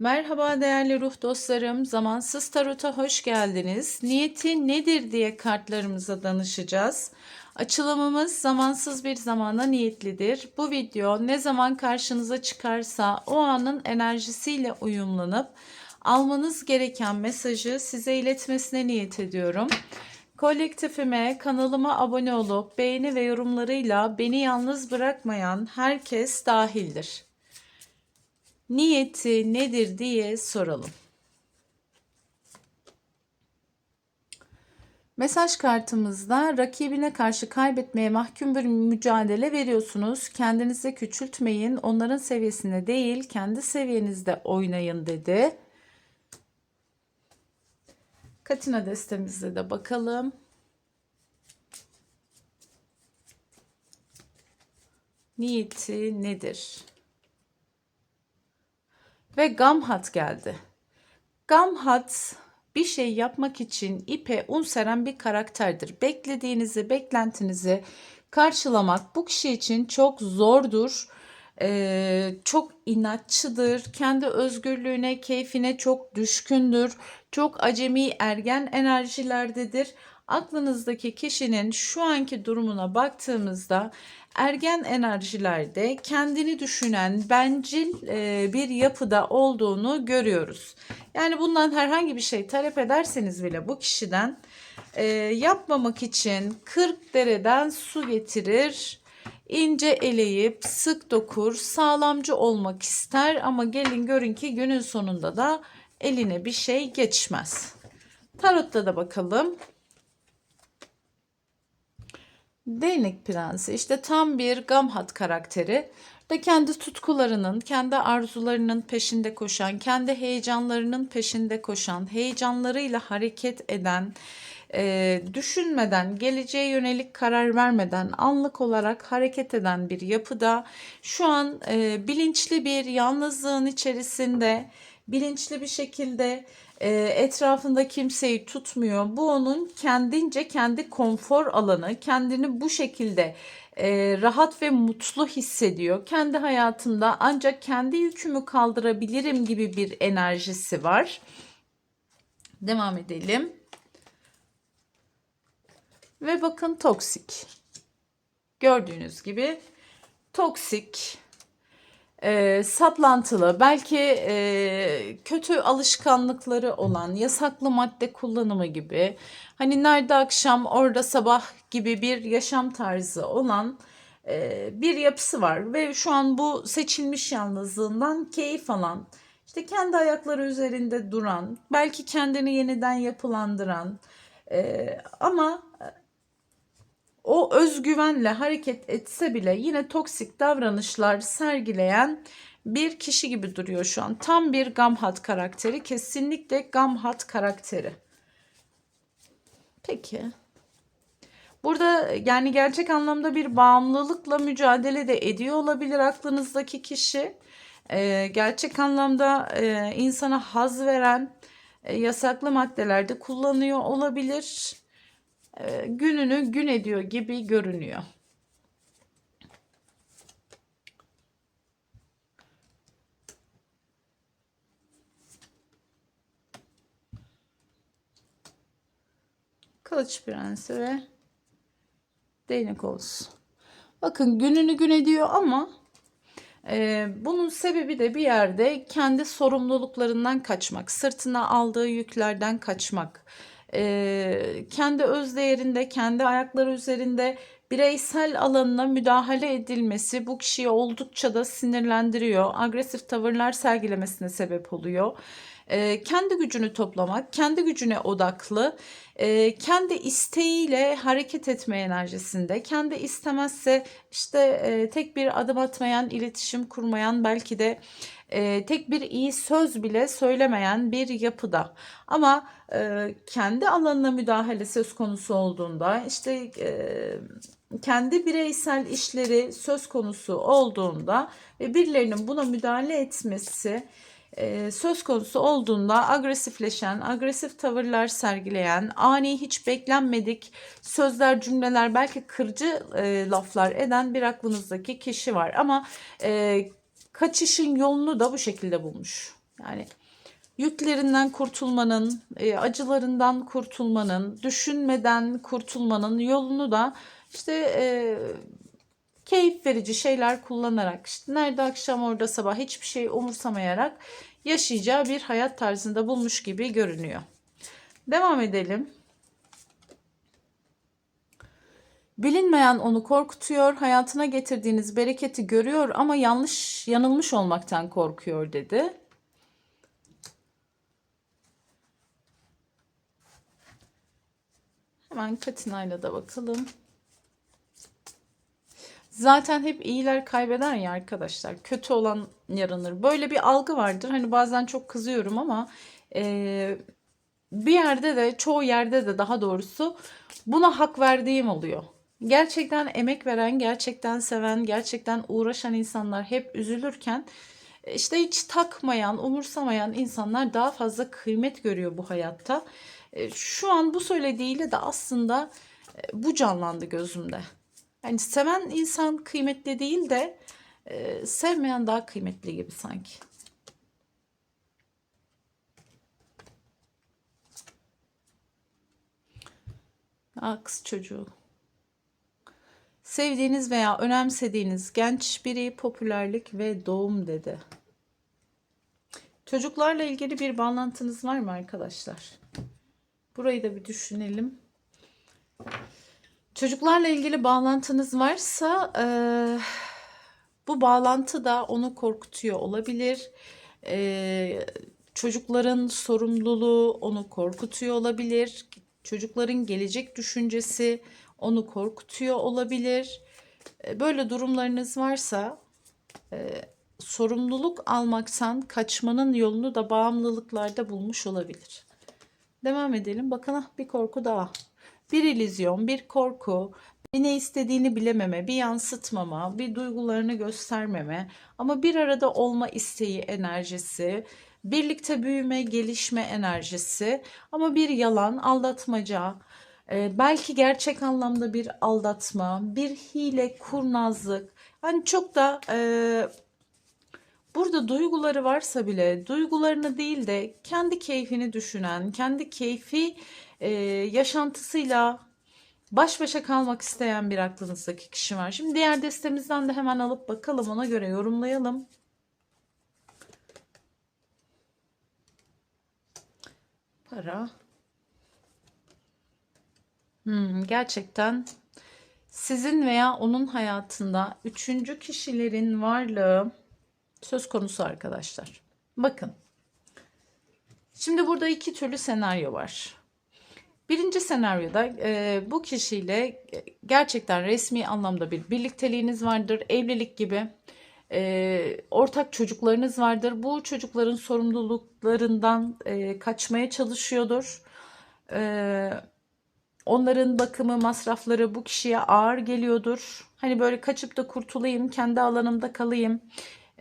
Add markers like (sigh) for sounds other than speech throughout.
Merhaba değerli ruh dostlarım. Zamansız Tarot'a hoş geldiniz. Niyeti nedir diye kartlarımıza danışacağız. Açılımımız zamansız bir zamana niyetlidir. Bu video ne zaman karşınıza çıkarsa o anın enerjisiyle uyumlanıp almanız gereken mesajı size iletmesine niyet ediyorum. Kolektifime, kanalıma abone olup beğeni ve yorumlarıyla beni yalnız bırakmayan herkes dahildir niyeti nedir diye soralım. Mesaj kartımızda rakibine karşı kaybetmeye mahkum bir mücadele veriyorsunuz. Kendinizi küçültmeyin. Onların seviyesinde değil, kendi seviyenizde oynayın dedi. Katina destemizde de bakalım. Niyeti nedir? Ve Gamhat geldi. Gamhat bir şey yapmak için ipe un seren bir karakterdir. Beklediğinizi, beklentinizi karşılamak bu kişi için çok zordur. Ee, çok inatçıdır. Kendi özgürlüğüne, keyfine çok düşkündür. Çok acemi ergen enerjilerdedir. Aklınızdaki kişinin şu anki durumuna baktığımızda ergen enerjilerde kendini düşünen bencil e, bir yapıda olduğunu görüyoruz. Yani bundan herhangi bir şey talep ederseniz bile bu kişiden e, yapmamak için 40 dereden su getirir, ince eleyip sık dokur, sağlamcı olmak ister ama gelin görün ki günün sonunda da eline bir şey geçmez. Tarot'ta da bakalım. Değnek Prensi işte tam bir Gamhat karakteri. Ve kendi tutkularının, kendi arzularının peşinde koşan, kendi heyecanlarının peşinde koşan, heyecanlarıyla hareket eden, e, düşünmeden, geleceğe yönelik karar vermeden anlık olarak hareket eden bir yapıda şu an e, bilinçli bir yalnızlığın içerisinde, bilinçli bir şekilde e, etrafında kimseyi tutmuyor. Bu onun kendince kendi konfor alanı, kendini bu şekilde e, rahat ve mutlu hissediyor. Kendi hayatında ancak kendi yükümü kaldırabilirim gibi bir enerjisi var. Devam edelim. Ve bakın toksik. Gördüğünüz gibi toksik e, saplantılı, belki e, kötü alışkanlıkları olan, yasaklı madde kullanımı gibi, hani nerede akşam orada sabah gibi bir yaşam tarzı olan e, bir yapısı var ve şu an bu seçilmiş yalnızlığından keyif alan, işte kendi ayakları üzerinde duran, belki kendini yeniden yapılandıran e, ama o özgüvenle hareket etse bile yine toksik davranışlar sergileyen bir kişi gibi duruyor şu an. Tam bir Gamhat karakteri. Kesinlikle Gamhat karakteri. Peki. Burada yani gerçek anlamda bir bağımlılıkla mücadele de ediyor olabilir aklınızdaki kişi. Ee, gerçek anlamda e, insana haz veren e, yasaklı maddelerde kullanıyor olabilir e, gününü gün ediyor gibi görünüyor. Kılıç prensi ve değnek olsun. Bakın gününü gün ediyor ama e, bunun sebebi de bir yerde kendi sorumluluklarından kaçmak, sırtına aldığı yüklerden kaçmak e, kendi öz değerinde, kendi ayakları üzerinde bireysel alanına müdahale edilmesi bu kişiyi oldukça da sinirlendiriyor. Agresif tavırlar sergilemesine sebep oluyor. E, kendi gücünü toplamak, kendi gücüne odaklı, e, kendi isteğiyle hareket etme enerjisinde, kendi istemezse işte e, tek bir adım atmayan, iletişim kurmayan, belki de e, tek bir iyi söz bile söylemeyen bir yapıda. Ama e, kendi alanına müdahale söz konusu olduğunda işte e, kendi bireysel işleri söz konusu olduğunda ve birilerinin buna müdahale etmesi e, söz konusu olduğunda agresifleşen, agresif tavırlar sergileyen, ani hiç beklenmedik sözler, cümleler, belki kırıcı e, laflar eden bir aklınızdaki kişi var. Ama e, kaçışın yolunu da bu şekilde bulmuş. Yani yüklerinden kurtulmanın, e, acılarından kurtulmanın, düşünmeden kurtulmanın yolunu da işte e, keyif verici şeyler kullanarak, işte nerede akşam orada sabah hiçbir şey umursamayarak yaşayacağı bir hayat tarzında bulmuş gibi görünüyor. Devam edelim. Bilinmeyen onu korkutuyor, hayatına getirdiğiniz bereketi görüyor ama yanlış, yanılmış olmaktan korkuyor dedi. Hemen Katina'yla da bakalım. Zaten hep iyiler kaybeder ya arkadaşlar. Kötü olan yaranır. Böyle bir algı vardır. Hani bazen çok kızıyorum ama e, bir yerde de çoğu yerde de daha doğrusu buna hak verdiğim oluyor. Gerçekten emek veren, gerçekten seven, gerçekten uğraşan insanlar hep üzülürken işte hiç takmayan, umursamayan insanlar daha fazla kıymet görüyor bu hayatta. E, Şu an bu söylediğiyle de aslında e, bu canlandı gözümde. Yani seven insan kıymetli değil de e, sevmeyen daha kıymetli gibi sanki. Kız çocuğu. Sevdiğiniz veya önemsediğiniz genç biri popülerlik ve doğum dedi. Çocuklarla ilgili bir bağlantınız var mı arkadaşlar? Burayı da bir düşünelim. Çocuklarla ilgili bağlantınız varsa e, bu bağlantı da onu korkutuyor olabilir. E, çocukların sorumluluğu onu korkutuyor olabilir. Çocukların gelecek düşüncesi onu korkutuyor olabilir. E, böyle durumlarınız varsa e, sorumluluk almaktan kaçmanın yolunu da bağımlılıklarda bulmuş olabilir. Devam edelim. Bakın ah, bir korku daha. Bir illüzyon, bir korku, bir ne istediğini bilememe, bir yansıtmama, bir duygularını göstermeme ama bir arada olma isteği enerjisi, birlikte büyüme, gelişme enerjisi ama bir yalan, aldatmaca, e, belki gerçek anlamda bir aldatma, bir hile, kurnazlık. Hani çok da e, burada duyguları varsa bile duygularını değil de kendi keyfini düşünen, kendi keyfi e, yaşantısıyla baş başa kalmak isteyen bir aklınızdaki kişi var. Şimdi diğer destemizden de hemen alıp bakalım ona göre yorumlayalım. Para. Hmm, gerçekten sizin veya onun hayatında üçüncü kişilerin varlığı söz konusu arkadaşlar. Bakın. Şimdi burada iki türlü senaryo var. Birinci senaryoda e, bu kişiyle gerçekten resmi anlamda bir birlikteliğiniz vardır. Evlilik gibi e, ortak çocuklarınız vardır. Bu çocukların sorumluluklarından e, kaçmaya çalışıyordur. E, onların bakımı, masrafları bu kişiye ağır geliyordur. Hani böyle kaçıp da kurtulayım, kendi alanımda kalayım.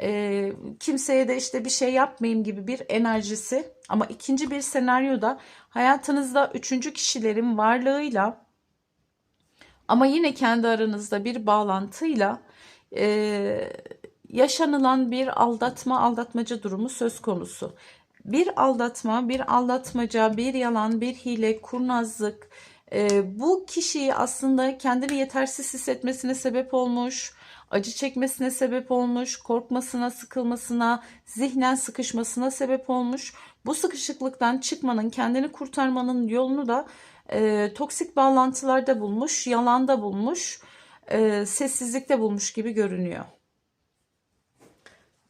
E, kimseye de işte bir şey yapmayayım gibi bir enerjisi. Ama ikinci bir senaryoda hayatınızda üçüncü kişilerin varlığıyla ama yine kendi aranızda bir bağlantıyla e, yaşanılan bir aldatma aldatmaca durumu söz konusu. Bir aldatma, bir aldatmaca, bir yalan, bir hile, kurnazlık e, bu kişiyi aslında kendini yetersiz hissetmesine sebep olmuş, acı çekmesine sebep olmuş, korkmasına, sıkılmasına, zihnen sıkışmasına sebep olmuş. Bu sıkışıklıktan çıkmanın, kendini kurtarmanın yolunu da e, toksik bağlantılarda bulmuş, yalanda bulmuş, e, sessizlikte bulmuş gibi görünüyor.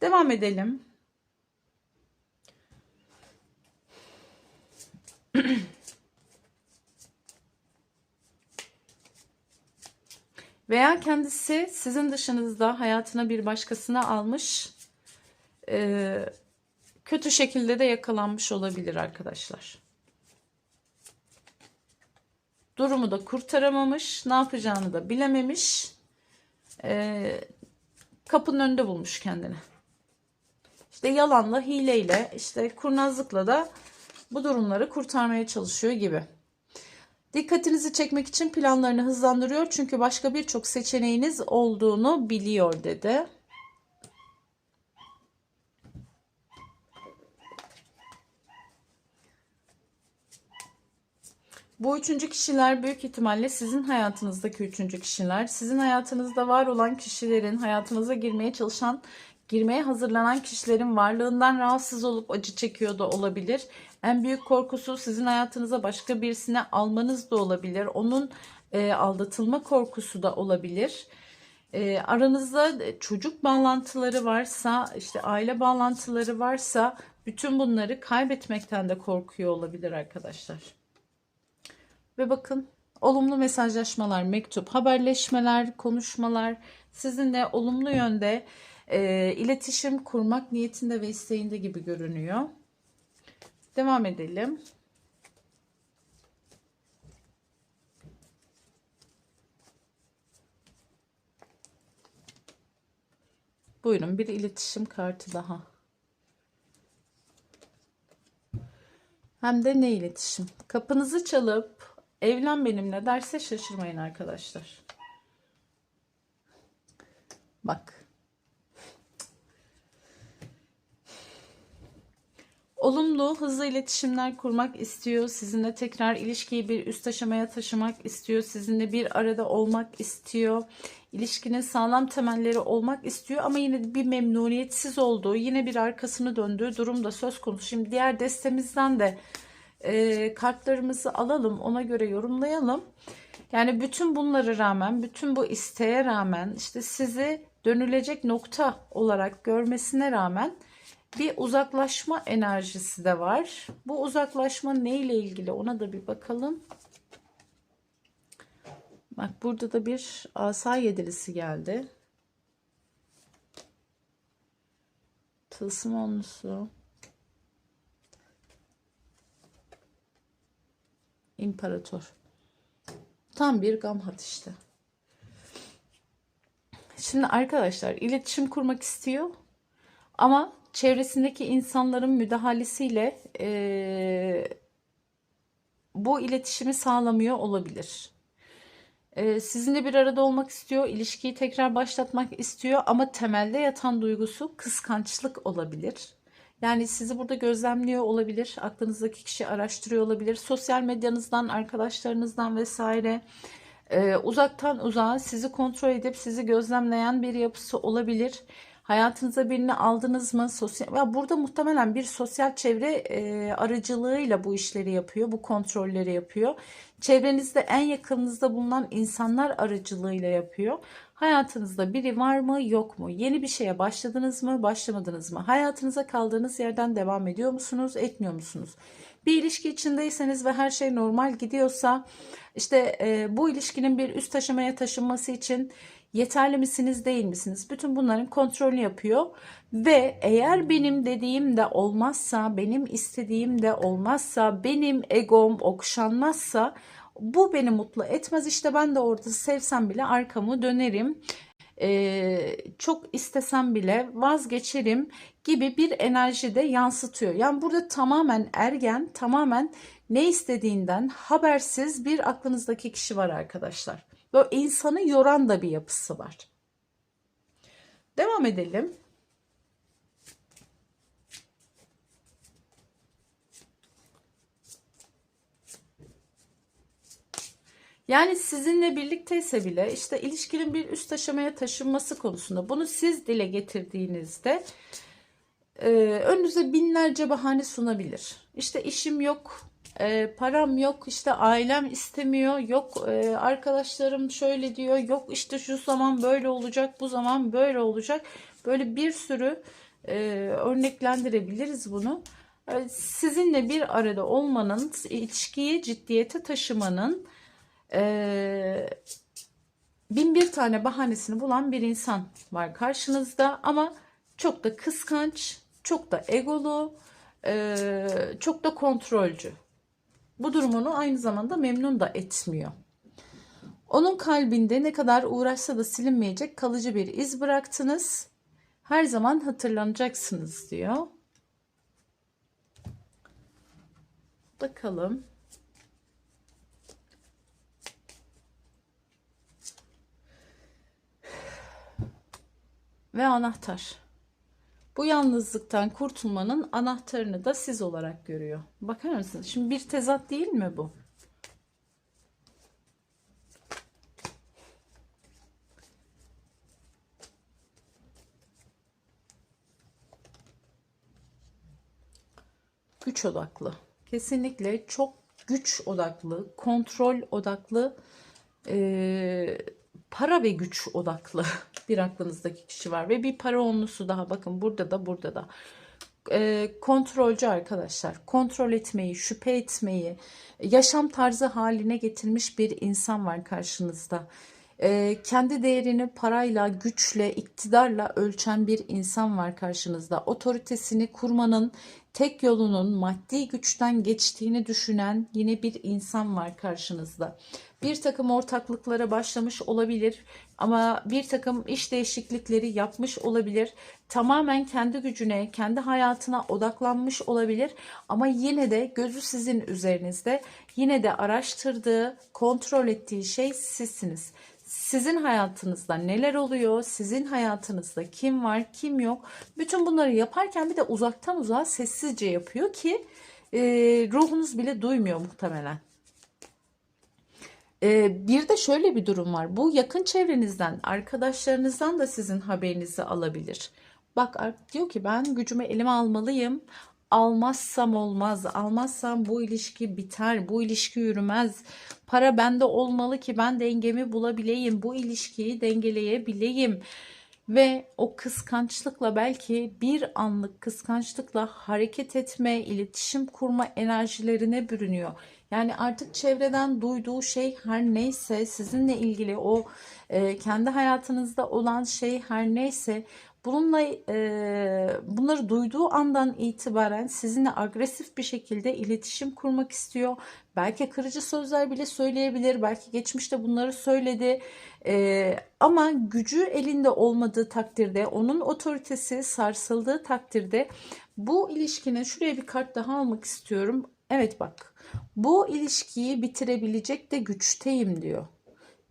Devam edelim. Veya kendisi sizin dışınızda hayatına bir başkasına almış, e, kötü şekilde de yakalanmış olabilir arkadaşlar. Durumu da kurtaramamış, ne yapacağını da bilememiş, e, kapının önünde bulmuş kendini. İşte yalanla, hileyle, işte kurnazlıkla da bu durumları kurtarmaya çalışıyor gibi. Dikkatinizi çekmek için planlarını hızlandırıyor çünkü başka birçok seçeneğiniz olduğunu biliyor dedi. Bu üçüncü kişiler büyük ihtimalle sizin hayatınızdaki üçüncü kişiler. Sizin hayatınızda var olan kişilerin hayatınıza girmeye çalışan girmeye hazırlanan kişilerin varlığından rahatsız olup acı çekiyor da olabilir. En büyük korkusu sizin hayatınıza başka birisine almanız da olabilir. Onun e, aldatılma korkusu da olabilir. E, aranızda çocuk bağlantıları varsa, işte aile bağlantıları varsa bütün bunları kaybetmekten de korkuyor olabilir arkadaşlar. Ve bakın olumlu mesajlaşmalar, mektup, haberleşmeler, konuşmalar sizinle olumlu yönde e, iletişim kurmak niyetinde ve isteğinde gibi görünüyor. Devam edelim. Buyurun bir iletişim kartı daha. Hem de ne iletişim? Kapınızı çalıp evlen benimle derse şaşırmayın arkadaşlar. Bak. Olumlu, hızlı iletişimler kurmak istiyor. Sizinle tekrar ilişkiyi bir üst aşamaya taşımak istiyor. Sizinle bir arada olmak istiyor. İlişkinin sağlam temelleri olmak istiyor ama yine bir memnuniyetsiz olduğu, yine bir arkasını döndüğü durum da söz konusu. Şimdi diğer destemizden de e, kartlarımızı alalım, ona göre yorumlayalım. Yani bütün bunlara rağmen, bütün bu isteğe rağmen işte sizi dönülecek nokta olarak görmesine rağmen bir uzaklaşma enerjisi de var. Bu uzaklaşma neyle ilgili ona da bir bakalım. Bak burada da bir asa yedilisi geldi. Tılsım onlusu. İmparator. Tam bir gamhat işte. Şimdi arkadaşlar iletişim kurmak istiyor ama çevresindeki insanların müdahalesiyle e, bu iletişimi sağlamıyor olabilir. E, sizinle bir arada olmak istiyor, ilişkiyi tekrar başlatmak istiyor ama temelde yatan duygusu kıskançlık olabilir. Yani sizi burada gözlemliyor olabilir, aklınızdaki kişi araştırıyor olabilir, sosyal medyanızdan, arkadaşlarınızdan vesaire e, uzaktan uzağa sizi kontrol edip sizi gözlemleyen bir yapısı olabilir. Hayatınıza birini aldınız mı? Sosyal, ya burada muhtemelen bir sosyal çevre e, aracılığıyla bu işleri yapıyor, bu kontrolleri yapıyor. Çevrenizde en yakınınızda bulunan insanlar aracılığıyla yapıyor. Hayatınızda biri var mı, yok mu? Yeni bir şeye başladınız mı, başlamadınız mı? Hayatınıza kaldığınız yerden devam ediyor musunuz, etmiyor musunuz? Bir ilişki içindeyseniz ve her şey normal gidiyorsa, işte e, bu ilişkinin bir üst aşamaya taşınması için Yeterli misiniz değil misiniz? Bütün bunların kontrolünü yapıyor. Ve eğer benim dediğim de olmazsa, benim istediğim de olmazsa, benim egom okşanmazsa bu beni mutlu etmez. İşte ben de orada sevsem bile arkamı dönerim. Ee, çok istesem bile vazgeçerim gibi bir enerji de yansıtıyor. Yani burada tamamen ergen, tamamen ne istediğinden habersiz bir aklınızdaki kişi var arkadaşlar. Böyle insanı yoran da bir yapısı var. Devam edelim. Yani sizinle birlikteyse bile işte ilişkinin bir üst aşamaya taşınması konusunda bunu siz dile getirdiğinizde e, önünüze binlerce bahane sunabilir. İşte işim yok, e, param yok işte ailem istemiyor yok e, arkadaşlarım şöyle diyor yok işte şu zaman böyle olacak bu zaman böyle olacak. Böyle bir sürü e, örneklendirebiliriz bunu. E, sizinle bir arada olmanın ilişkiyi ciddiyete taşımanın e, bin bir tane bahanesini bulan bir insan var karşınızda. Ama çok da kıskanç çok da egolu e, çok da kontrolcü bu durumunu aynı zamanda memnun da etmiyor. Onun kalbinde ne kadar uğraşsa da silinmeyecek kalıcı bir iz bıraktınız. Her zaman hatırlanacaksınız diyor. Bakalım. Ve anahtar. Bu yalnızlıktan kurtulmanın anahtarını da siz olarak görüyor. Bakar mısınız? Şimdi bir tezat değil mi bu? Güç odaklı. Kesinlikle çok güç odaklı, kontrol odaklı ee, para ve güç odaklı (laughs) bir aklınızdaki kişi var. Ve bir para onlusu daha bakın burada da burada da. E, kontrolcü arkadaşlar. Kontrol etmeyi, şüphe etmeyi, yaşam tarzı haline getirmiş bir insan var karşınızda. E, kendi değerini parayla, güçle, iktidarla ölçen bir insan var karşınızda. Otoritesini kurmanın tek yolunun maddi güçten geçtiğini düşünen yine bir insan var karşınızda. Bir takım ortaklıklara başlamış olabilir ama bir takım iş değişiklikleri yapmış olabilir. Tamamen kendi gücüne, kendi hayatına odaklanmış olabilir ama yine de gözü sizin üzerinizde. Yine de araştırdığı, kontrol ettiği şey sizsiniz. Sizin hayatınızda neler oluyor? Sizin hayatınızda kim var, kim yok? Bütün bunları yaparken bir de uzaktan uzağa sessizce yapıyor ki e, ruhunuz bile duymuyor muhtemelen. E, bir de şöyle bir durum var. Bu yakın çevrenizden, arkadaşlarınızdan da sizin haberinizi alabilir. Bak diyor ki ben gücümü elime almalıyım. Almazsam olmaz. Almazsam bu ilişki biter. Bu ilişki yürümez. Para bende olmalı ki ben dengemi bulabileyim. Bu ilişkiyi dengeleyebileyim. Ve o kıskançlıkla belki bir anlık kıskançlıkla hareket etme, iletişim kurma enerjilerine bürünüyor. Yani artık çevreden duyduğu şey her neyse sizinle ilgili o e, kendi hayatınızda olan şey her neyse Bununla e, bunları duyduğu andan itibaren sizinle agresif bir şekilde iletişim kurmak istiyor. Belki kırıcı sözler bile söyleyebilir. Belki geçmişte bunları söyledi. E, ama gücü elinde olmadığı takdirde, onun otoritesi sarsıldığı takdirde bu ilişkinin şuraya bir kart daha almak istiyorum. Evet bak. Bu ilişkiyi bitirebilecek de güçteyim diyor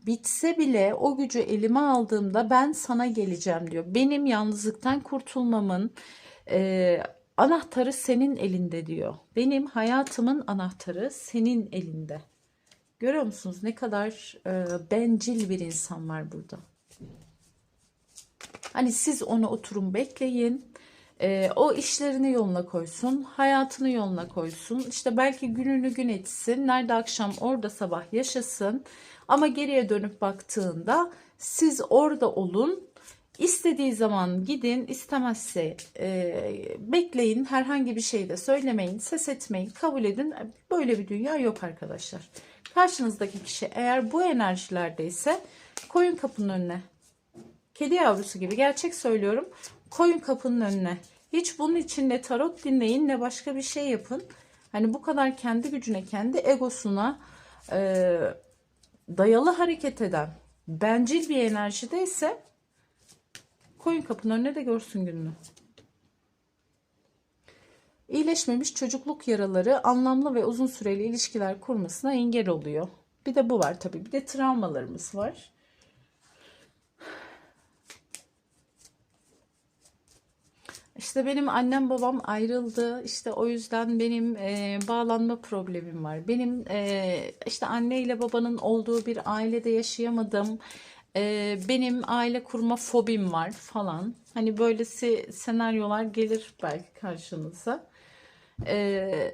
bitse bile o gücü elime aldığımda ben sana geleceğim diyor. Benim yalnızlıktan kurtulmamın e, anahtarı senin elinde diyor. Benim hayatımın anahtarı senin elinde. Görüyor musunuz ne kadar e, bencil bir insan var burada. Hani siz onu oturun bekleyin. E, o işlerini yoluna koysun, hayatını yoluna koysun. İşte belki gününü gün etsin. Nerede akşam orada sabah yaşasın. Ama geriye dönüp baktığında siz orada olun. İstediği zaman gidin, istemezse e, bekleyin, herhangi bir şey de söylemeyin, ses etmeyin, kabul edin. Böyle bir dünya yok arkadaşlar. Karşınızdaki kişi eğer bu enerjilerdeyse koyun kapının önüne. Kedi yavrusu gibi gerçek söylüyorum. Koyun kapının önüne. Hiç bunun için ne tarot dinleyin ne başka bir şey yapın. Hani bu kadar kendi gücüne, kendi egosuna e, dayalı hareket eden bencil bir enerjide ise koyun kapının önüne de görsün gününü. İyileşmemiş çocukluk yaraları anlamlı ve uzun süreli ilişkiler kurmasına engel oluyor. Bir de bu var tabii. Bir de travmalarımız var. İşte benim annem babam ayrıldı. İşte o yüzden benim e, bağlanma problemim var. Benim e, işte anne ile babanın olduğu bir ailede yaşayamadım. E, benim aile kurma fobim var falan. Hani böylesi senaryolar gelir belki karşınıza. E,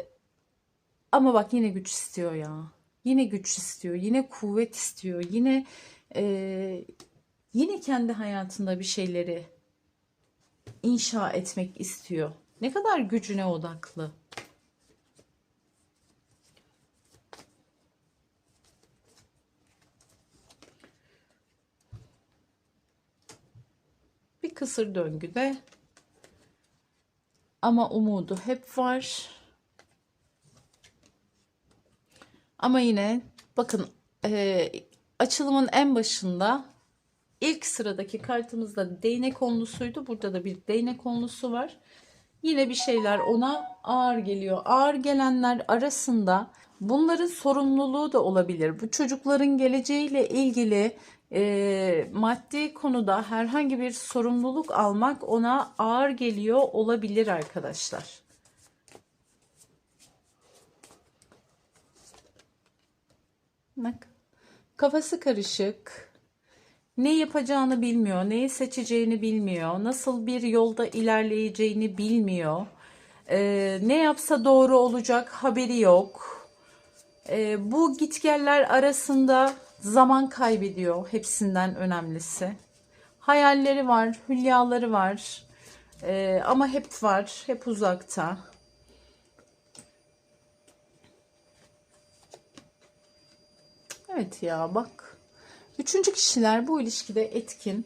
ama bak yine güç istiyor ya. Yine güç istiyor. Yine kuvvet istiyor. Yine e, yine kendi hayatında bir şeyleri inşa etmek istiyor. Ne kadar gücüne odaklı. Bir kısır döngüde ama umudu hep var. Ama yine bakın e, açılımın en başında İlk sıradaki kartımızda değnek onlusuydu. Burada da bir değnek onlusu var. Yine bir şeyler ona ağır geliyor. Ağır gelenler arasında bunların sorumluluğu da olabilir. Bu çocukların geleceğiyle ilgili e, maddi konuda herhangi bir sorumluluk almak ona ağır geliyor olabilir arkadaşlar. Bak kafası karışık ne yapacağını bilmiyor, neyi seçeceğini bilmiyor, nasıl bir yolda ilerleyeceğini bilmiyor. Ee, ne yapsa doğru olacak haberi yok. Ee, bu gitgeller arasında zaman kaybediyor hepsinden önemlisi. Hayalleri var, hülyaları var. Ee, ama hep var, hep uzakta. Evet ya bak. Üçüncü kişiler bu ilişkide etkin.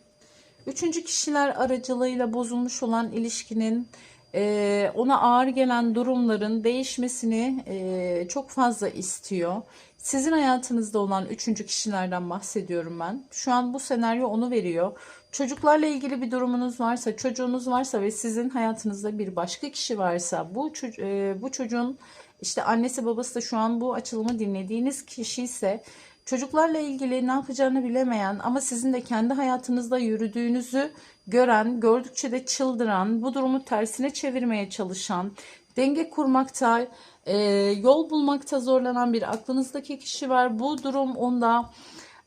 Üçüncü kişiler aracılığıyla bozulmuş olan ilişkinin e, ona ağır gelen durumların değişmesini e, çok fazla istiyor. Sizin hayatınızda olan üçüncü kişilerden bahsediyorum ben. Şu an bu senaryo onu veriyor. Çocuklarla ilgili bir durumunuz varsa, çocuğunuz varsa ve sizin hayatınızda bir başka kişi varsa bu e, bu çocuğun işte annesi babası da şu an bu açılımı dinlediğiniz kişi ise çocuklarla ilgili ne yapacağını bilemeyen ama sizin de kendi hayatınızda yürüdüğünüzü gören, gördükçe de çıldıran, bu durumu tersine çevirmeye çalışan, denge kurmakta, e, yol bulmakta zorlanan bir aklınızdaki kişi var. Bu durum onda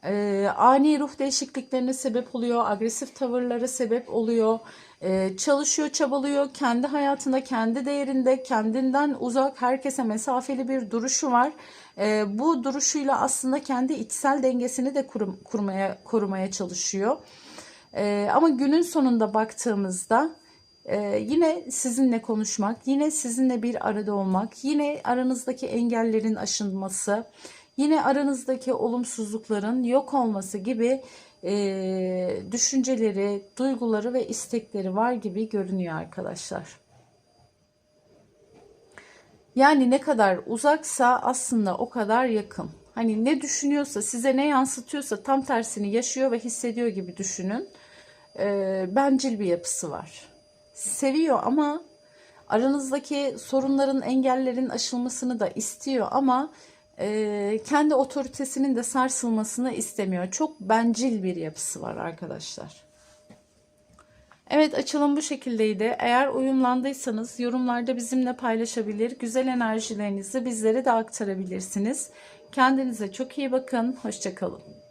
e, ani ruh değişikliklerine sebep oluyor, agresif tavırlara sebep oluyor. E, çalışıyor, çabalıyor, kendi hayatında, kendi değerinde, kendinden uzak, herkese mesafeli bir duruşu var. E, bu duruşuyla aslında kendi içsel dengesini de kurum, kurmaya, korumaya çalışıyor. E, ama günün sonunda baktığımızda ee, yine sizinle konuşmak, yine sizinle bir arada olmak, yine aranızdaki engellerin aşılması, yine aranızdaki olumsuzlukların yok olması gibi e, düşünceleri, duyguları ve istekleri var gibi görünüyor arkadaşlar. Yani ne kadar uzaksa aslında o kadar yakın. Hani ne düşünüyorsa, size ne yansıtıyorsa tam tersini yaşıyor ve hissediyor gibi düşünün. Ee, bencil bir yapısı var seviyor ama aranızdaki sorunların, engellerin aşılmasını da istiyor ama e, kendi otoritesinin de sarsılmasını istemiyor. Çok bencil bir yapısı var arkadaşlar. Evet açılım bu şekildeydi. Eğer uyumlandıysanız yorumlarda bizimle paylaşabilir. Güzel enerjilerinizi bizlere de aktarabilirsiniz. Kendinize çok iyi bakın. Hoşçakalın.